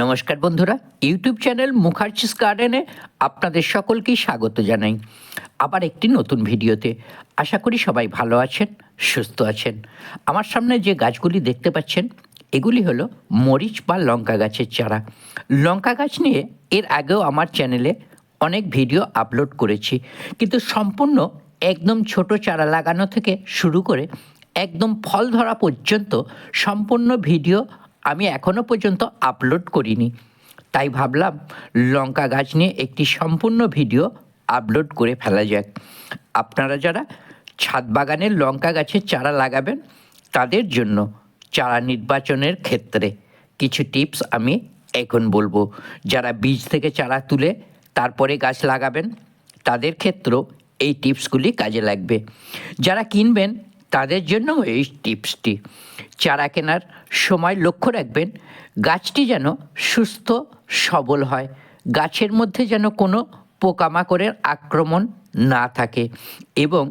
নমস্কার বন্ধুরা, YouTube channel Mukherjees গার্ডেনে আপনাদের সকলকেই স্বাগত জানাই। আবার একটি নতুন ভিডিওতে আশা করি সবাই ভালো আছেন, সুস্থ আছেন। আমার সামনে যে গাছগুলি দেখতে পাচ্ছেন, এগুলি হলো মরিচ বা লঙ্কা গাছের চারা। লঙ্কা গাছ নিয়ে এর আগেও আমার চ্যানেলে অনেক ভিডিও আপলোড করেছি, কিন্তু সম্পূর্ণ একদম ছোট চারা লাগানো থেকে শুরু করে একদম ফল ধরা পর্যন্ত সম্পূর্ণ ভিডিও আমি এখনও পর্যন্ত আপলোড করিনি। তাই ভাবলাম লঙ্কা গাছ নিয়ে একটি সম্পূর্ণ ভিডিও আপলোড করে ফেলা যাক। আপনারা যারা ছাদ বাগানের লঙ্কা গাছের চারা লাগাবেন, তাদের জন্য চারা নির্বাচনের ক্ষেত্রে কিছু টিপস আমি এখন বলব। যারা বীজ থেকে চারা তুলে তারপরে গাছ লাগাবেন, তাদের ক্ষেত্রেও এই টিপসগুলি কাজে লাগবে। যারা কিনবেন তাদের জন্য এই টিপসটি। চারা কেনার সময় লক্ষ্য রাখবেন, গাছটি যেন সুস্থ, সবল হয়। গাছের মধ্যে যেন কোনো পোকামাকড়ের আক্রমণ না থাকে এবং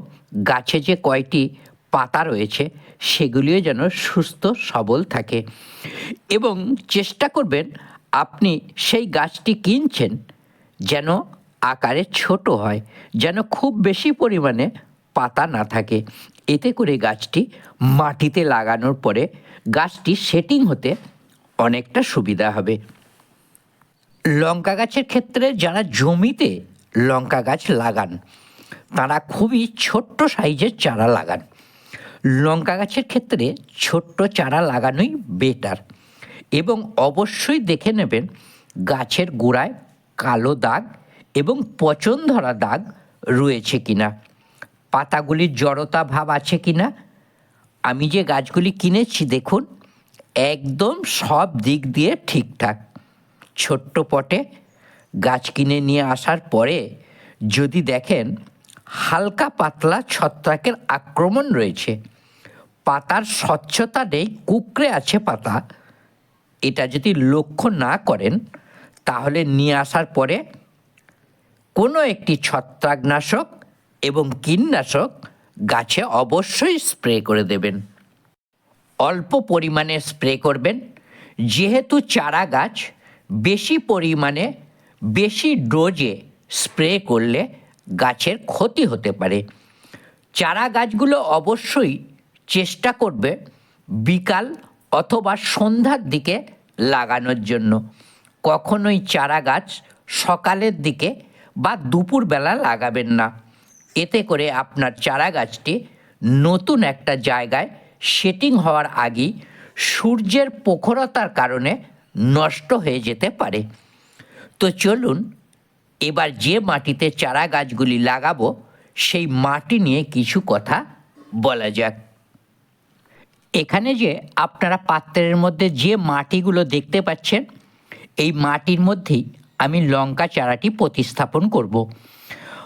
গাছে যে কয়টি পাতা রয়েছে, সেগুলিও যেন সুস্থ, সবল থাকে। এবং চেষ্টা করবেন, আপনি সেই গাছটি কিনছেন যেন আকারে ছোট হয়, যেন খুব বেশি পরিমাণে পাতা না থাকে। এতে করে গাছটি মাটিতে লাগানোর পরে গাছটি সেটিং হতে অনেকটা সুবিধা হবে। লঙ্কা গাছের ক্ষেত্রে যারা জমিতে লঙ্কা গাছ লাগান, তারা খুবই ছোট্ট সাইজের চারা লাগান। লঙ্কা গাছের ক্ষেত্রে ছোট্ট চারা লাগানোই বেটার এবং অবশ্যই দেখে নেবেন গাছের গোড়ায় কালো দাগ এবং পচন ধরা দাগ রয়েছে কিনা। পাতাগুলির জড়তা ভাব আছে কি না আমি যে গাছগুলি কিনেছি, দেখুন, একদম সব দিক দিয়ে ঠিকঠাক। ছোট্ট পটে গাছ কিনে নিয়ে আসার পরে যদি দেখেন, হালকা পাতলা ছত্রাকের আক্রমণ রয়েছে। পাতার স্বচ্ছতা নেই, কুকড়ে আছে পাতা। এটা যদি লক্ষ্য না করেন, তাহলে নিয়ে আসার পরে কোনো একটি ছত্রাকনাশক এবং কীটনাশক গাছে অবশ্যই স্প্রে করে দেবেন। অল্প পরিমাণে স্প্রে করবেন। যেহেতু চারা গাছ বেশি পরিমাণে, বেশি ডোজে স্প্রে করলে গাছের ক্ষতি হতে পারে। চারা গাছগুলো অবশ্যই চেষ্টা করবে বিকাল অথবা সন্ধ্যার দিকে লাগানোর জন্য। কখনোই চারা গাছ সকালের দিকে বা দুপুরবেলা লাগাবেন না। এতে করে আপনার চারা গাছটি নতুন একটা জায়গায় সেটিং হওয়ার আগেই সূর্যের প্রখরতার কারণে নষ্ট হয়ে যেতে পারে তো চলুন, এবার যে মাটিতে চারা গাছগুলি লাগাবো, সেই মাটি নিয়ে কিছু কথা বলা যাক এখানে যে আপনারা পাত্রের মধ্যে যে মাটিগুলো দেখতে পাচ্ছেন, এই মাটির মধ্যেই আমি লঙ্কা চারাটি প্রতিস্থাপন করব।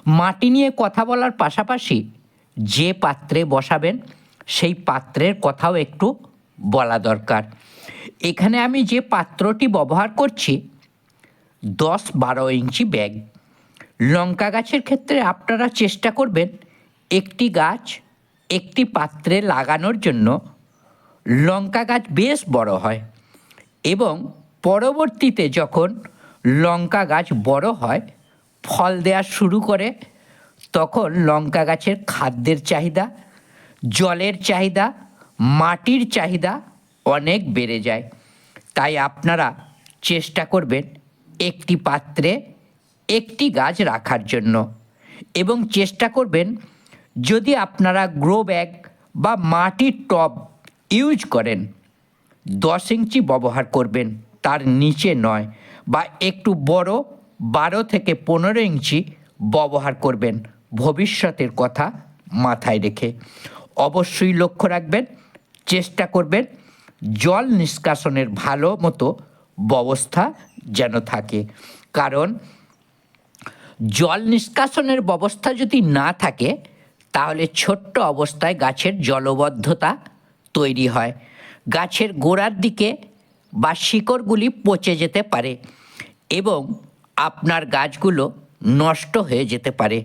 মাটি নিয়ে কথা বলার পাশাপাশি যে পাত্রে বসাবেন, সেই পাত্রের কথাও একটু বলা দরকার। এখানে আমি যে পাত্রটি ব্যবহার করছি দশ বারো ইঞ্চি ব্যাগ। লঙ্কা গাছের ক্ষেত্রে আপনারা চেষ্টা করবেন একটি গাছ একটি পাত্রে লাগানোর জন্য। লঙ্কা গাছ বেশ বড় হয় এবং পরবর্তীতে যখন লঙ্কা গাছ বড় হয় ফল দেওয়া শুরু করে, তখন লঙ্কা গাছের খাদ্যের চাহিদা, জলের চাহিদা, মাটির চাহিদা অনেক বেড়ে যায়। তাই আপনারা চেষ্টা করবেন একটি পাত্রে একটি গাছ রাখার জন্য এবং চেষ্টা করবেন যদি আপনারা গ্রো ব্যাগ বা মাটির টব ইউজ করেন, দশ ইঞ্চি ব্যবহার করবেন, তার নিচে নয় বা একটু বড় বারো থেকে পনেরো ইঞ্চি ব্যবহার করবেন ভবিষ্যতের কথা মাথায় রেখে। অবশ্যই লক্ষ্য রাখবেন, চেষ্টা করবেন জল নিষ্কাশনের ভালো মতো ব্যবস্থা যেন থাকে। কারণ জল নিষ্কাশনের ব্যবস্থা যদি না থাকে, তাহলে ছোট্ট অবস্থায় গাছের জলবদ্ধতা তৈরি হয়। গাছের গোড়ার দিকে বা শিকড়গুলি পচে যেতে পারে এবং আপনার গাছগুলো নষ্ট হয়ে যেতে পারে।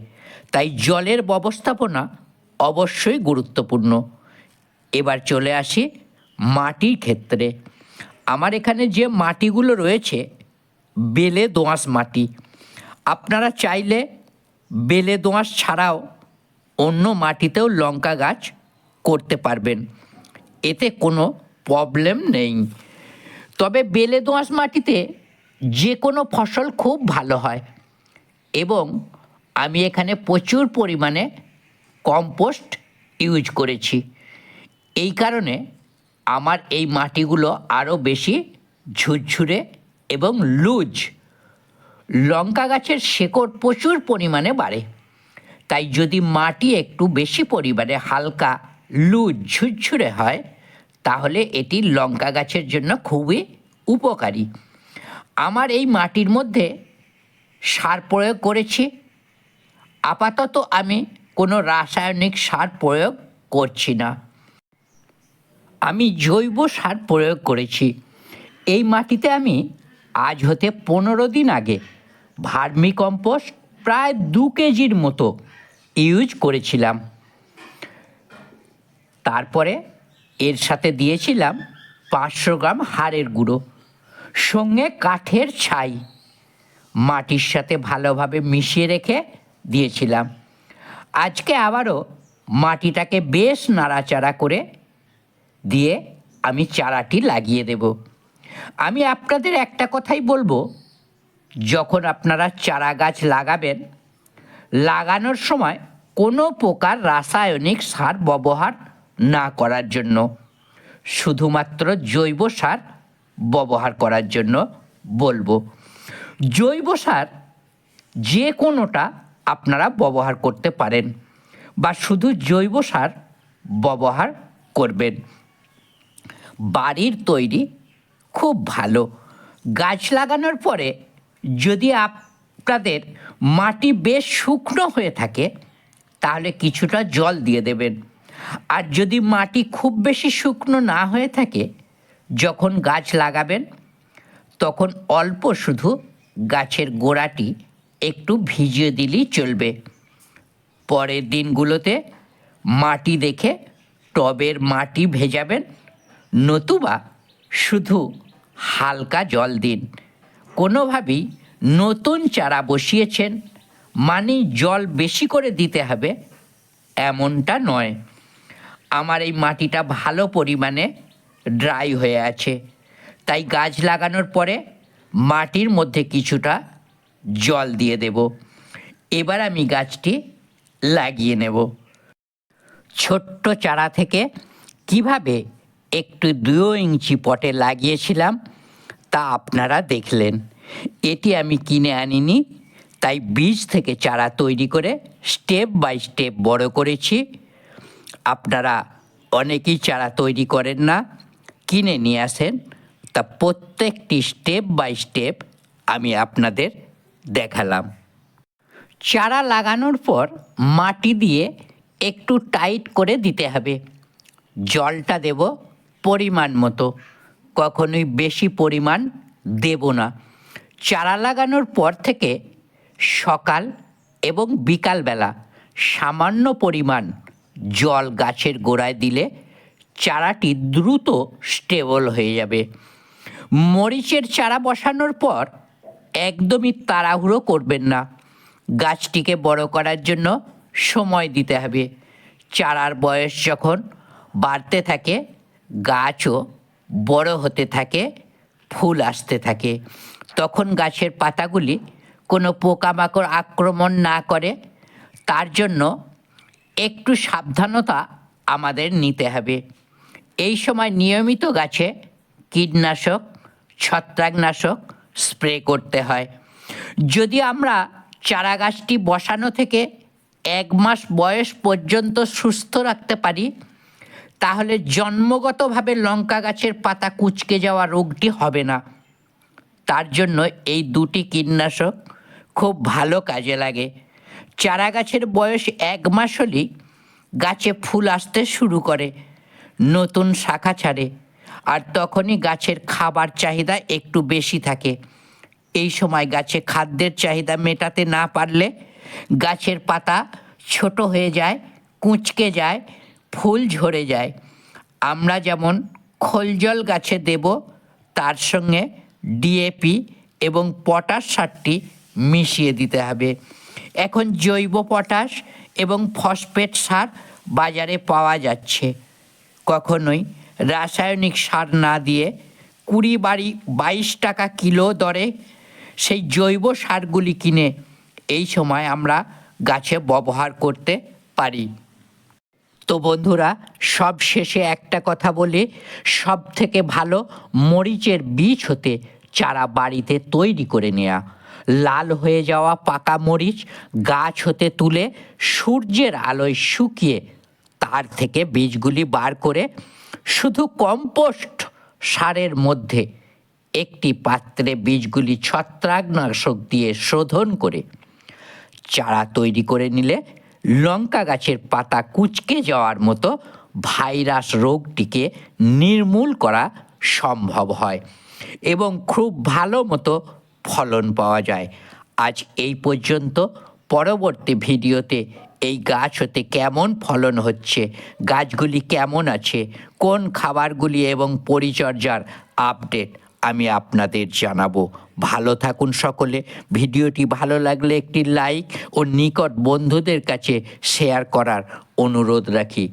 তাই জলের ব্যবস্থাপনা অবশ্যই গুরুত্বপূর্ণ। এবার চলে আসি মাটির ক্ষেত্রে। আমার এখানে যে মাটিগুলো রয়েছে, বেলে দোঁয়াশ মাটি। আপনারা চাইলে বেলে দোঁয়াশ ছাড়াও অন্য মাটিতেও লঙ্কা গাছ করতে পারবেন। এতে কোনো প্রবলেম নেই। তবে বেলে দোঁয়াশ মাটিতে যে কোনো ফসল খুব ভালো হয়। এবং আমি এখানে প্রচুর পরিমাণে কম্পোস্ট ইউজ করেছি। এই কারণে আমার এই মাটিগুলো আরও বেশি ঝুরঝুরে এবং লুজ। লঙ্কা গাছের শেকড় প্রচুর পরিমাণে বাড়ে। তাই যদি মাটি একটু বেশি পরিমাণে হালকা, লুজ, ঝুরঝুরে হয়, তাহলে এটি লঙ্কা গাছের জন্য খুবই উপকারী। আমার এই মাটির মধ্যে সার প্রয়োগ করেছি। আপাতত আমি কোনো রাসায়নিক সার প্রয়োগ করছি না। আমি জৈব সার প্রয়োগ করেছি। এই মাটিতে আমি আজ হতে পনেরো দিন আগে ভার্মি কম্পোস্ট প্রায় দু কেজির মতো ইউজ করেছিলাম। তারপরে এর সাথে দিয়েছিলাম পাঁচশো গ্রাম হাড়ের গুঁড়ো। সঙ্গে কাঠের ছাই মাটির সাথে ভালোভাবে মিশিয়ে রেখে দিয়েছিলাম। আজকে আবারও মাটিটাকে বেশ নাড়াচাড়া করে দিয়ে আমি চারাটি লাগিয়ে দেব। আমি আপনাদের একটা কথাই বলব, যখন আপনারা চারা গাছ লাগাবেন, লাগানোর সময় কোনো প্রকার রাসায়নিক সার ব্যবহার না করার জন্য, শুধুমাত্র জৈব সার ব্যবহার করার জন্য বলব। জৈব সার যে কোনোটা আপনারা ব্যবহার করতে পারেন বা শুধু জৈব সার ব্যবহার করবেন। বাড়ির তৈরি খুব ভালো। গাছ লাগানোর পরে যদি আপনাদের মাটি বেশ শুকনো হয়ে থাকে, তাহলে কিছুটা জল দিয়ে দেবেন। আর যদি মাটি খুব বেশি শুকনো না হয়ে থাকে যখন গাছ লাগাবেন, তখন অল্প শুধু গাছের গোড়াটি একটু ভিজিয়ে দিলেই চলবে। পরের দিনগুলোতে মাটি দেখে টবের মাটি ভেজাবেন, নতুবা শুধু হালকা জল দিন। কোনোভাবেই নতুন চারা বসিয়েছেন মানে জল বেশি করে দিতে হবে, এমনটা নয়। আমার এই মাটিটা ভালো পরিমাণে ড্রাই হয়ে আছে। তাই গাছ লাগানোর পরে মাটির মধ্যে কিছুটা জল দিয়ে দেব। এবার আমি গাছটি লাগিয়ে নেব। ছোট্ট চারা থেকে কীভাবে একটু দুয়ো ইঞ্চি পটে লাগিয়েছিলাম, তা আপনারা দেখলেন। এটি আমি কিনে আনিনি, তাই বীজ থেকে চারা তৈরি করে স্টেপ বাই স্টেপ বড় করেছি। আপনারা অনেকেই চারা তৈরি করেন না কিনে নিয়ে আসেন, তা প্রত্যেকটি স্টেপ বাই স্টেপ আমি আপনাদের দেখালাম। চারা লাগানোর পর মাটি দিয়ে একটু টাইট করে দিতে হবে। জলটা দেব পরিমাণ মতো, কখনোই বেশি পরিমাণ দেব না। চারা লাগানোর পর থেকে সকাল এবং বিকালবেলা সামান্য পরিমাণ জল গাছের গোড়ায় দিলে চারাটি দ্রুত স্টেবল হয়ে যাবে। মরিচের চারা বসানোর পর একদমই তাড়াহুড়ো করবেন না। গাছটিকে বড় করার জন্য সময় দিতে হবে। চারার বয়স যখন বাড়তে থাকে, গাছও বড় হতে থাকে, ফুল আসতে থাকে। তখন গাছের পাতাগুলি কোনো পোকামাকড় আক্রমণ না করে। তার জন্য একটু সাবধানতা আমাদের নিতে হবে। এই সময় নিয়মিত গাছে কীটনাশক, ছত্রাকনাশক স্প্রে করতে হয়। যদি আমরা চারা গাছটি বসানো থেকে এক মাস বয়স পর্যন্ত সুস্থ রাখতে পারি, তাহলে জন্মগতভাবে লঙ্কা গাছের পাতা কুচকে যাওয়া রোগটি হবে না। তার জন্য এই দুটি কীটনাশক খুব ভালো কাজে লাগে। চারা গাছের বয়স এক মাস হলেই গাছে ফুল আসতে শুরু করে। নতুন শাখা ছাড়ে। আর তখনই গাছের খাবার চাহিদা একটু বেশি থাকে। এই সময় গাছে খাদ্যের চাহিদা মেটাতে না পারলে গাছের পাতা ছোট হয়ে যায়, কুঁচকে যায়, ফুল ঝরে যায়। আমরা যেমন খোল জল গাছে দেব, তার সঙ্গে ডিএপি এবং পটাশ সারটি মিশিয়ে দিতে হবে। এখন জৈব পটাশ এবং ফসফেট সার বাজারে পাওয়া যাচ্ছে। কখনোই রাসায়নিক সার না দিয়ে কুড়ি বাড়ি বাইশ টাকা কিলো দরে সেই জৈব সারগুলি কিনে এই সময় আমরা গাছে ব্যবহার করতে পারি। তো বন্ধুরা সব শেষে একটা কথা বলে সব থেকে ভালো মরিচের বীজ হতে চারা বাড়িতে তৈরি করে নেওয়া লাল হয়ে যাওয়া পাকা মরিচ গাছ হতে তুলে সূর্যের আলোয় শুকিয়ে তার থেকে বীজগুলি বার করে শুধু কম্পোস্ট সারের মধ্যে একটি পাত্রে বীজগুলি ছত্রাকনাশক দিয়ে শোধন করে চারা তৈরি করে নিলে লঙ্কা গাছের পাতা কুচকে যাওয়ার মতো ভাইরাস রোগটিকে নির্মূল করা সম্ভব হয় এবং খুব ভালো মতো ফলন পাওয়া যায়। আজ এই পর্যন্ত। পরবর্তী ভিডিওতে এই গাছ হতে কেমন ফলন হচ্ছে? গাছগুলি কেমন আছে? কোন খাবারগুলি এবং পরিচর্যার আপডেট আমি আপনাদের জানাব। ভালো থাকুন সকলে। ভিডিওটি ভালো লাগলে একটি লাইক ও নিকট বন্ধুদের কাছে শেয়ার করার অনুরোধ রাখি।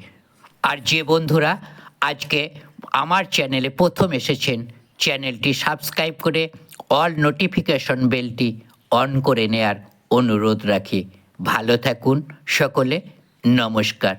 আর যে বন্ধুরা আজকে আমার চ্যানেলে প্রথম এসেছেন, চ্যানেলটি সাবস্ক্রাইব করে অল নোটিফিকেশন বেলটি অন করে নেয়ার অনুরোধ রাখি। ভালো থাকুন সকলে নমস্কার।